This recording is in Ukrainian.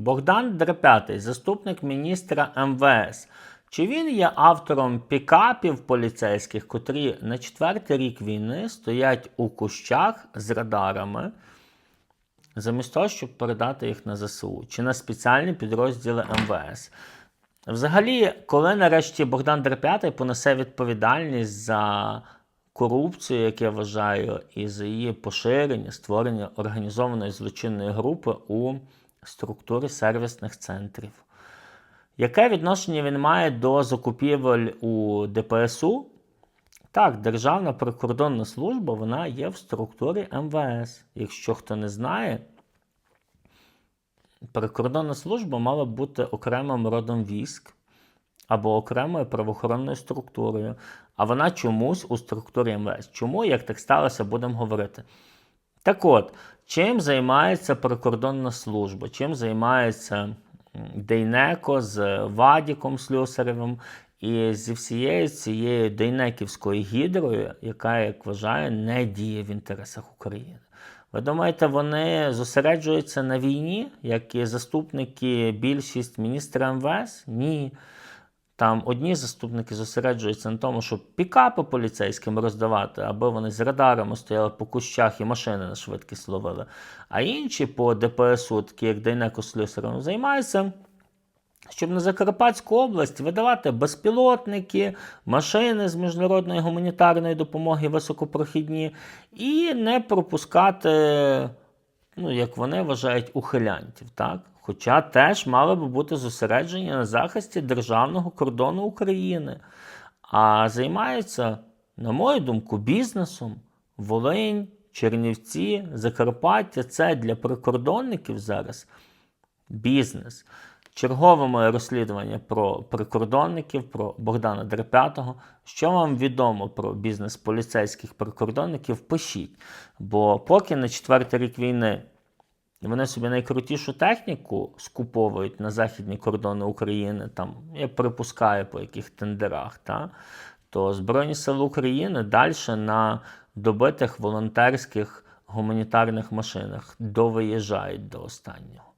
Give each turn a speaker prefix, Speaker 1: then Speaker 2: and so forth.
Speaker 1: Богдан Дрепятий, заступник міністра МВС. Чи він є автором пікапів поліцейських, котрі на четвертий рік війни стоять у кущах з радарами, замість того, щоб передати їх на ЗСУ чи на спеціальні підрозділи МВС? Взагалі, коли нарешті Богдан Дрепятий понесе відповідальність за корупцію, як я вважаю, і за її поширення, створення організованої злочинної групи у структурі сервісних центрів. Яке відношення він має до закупівель у ДПСУ? Так, Державна прикордонна служба вона є в структурі МВС. Якщо хто не знає, прикордонна служба мала б бути окремим родом військ або окремою правоохоронною структурою, а вона чомусь у структурі МВС. Чому, як так сталося, будемо говорити. Так от, чим займається прикордонна служба? Чим займається Дейнеко з Вадіком Слюсаревим і зі всією цією Дейнеківською гідрою, яка, як вважаю, не діє в інтересах України? Ви думаєте, вони зосереджуються на війні, як і заступники більшість міністра МВС? Ні. Там одні заступники зосереджуються на тому, щоб пікапи поліцейським роздавати, аби вони з радарами стояли по кущах і машини на швидкість ловили. А інші по ДПСУ, такі як Дейнеко Слюсарем, займаються, щоб на Закарпатську область видавати безпілотники, машини з міжнародної гуманітарної допомоги високопрохідні, і не пропускати, ну, як вони вважають, ухилянтів. Так? Хоча теж мали би бути зосереджені на захисті державного кордону України. А займаються, на мою думку, бізнесом. Волинь, Чернівці, Закарпаття це для прикордонників зараз бізнес. Чергове моє розслідування про прикордонників, про Богдана Дрепятого. Що вам відомо про бізнес поліцейських прикордонників, пишіть. Бо поки на четвертий рік війни вони собі найкрутішу техніку скуповують на західні кордони України, там, я припускаю по яких тендерах, та, то Збройні Сили України далі на добитих волонтерських гуманітарних машинах довиїжджають до останнього.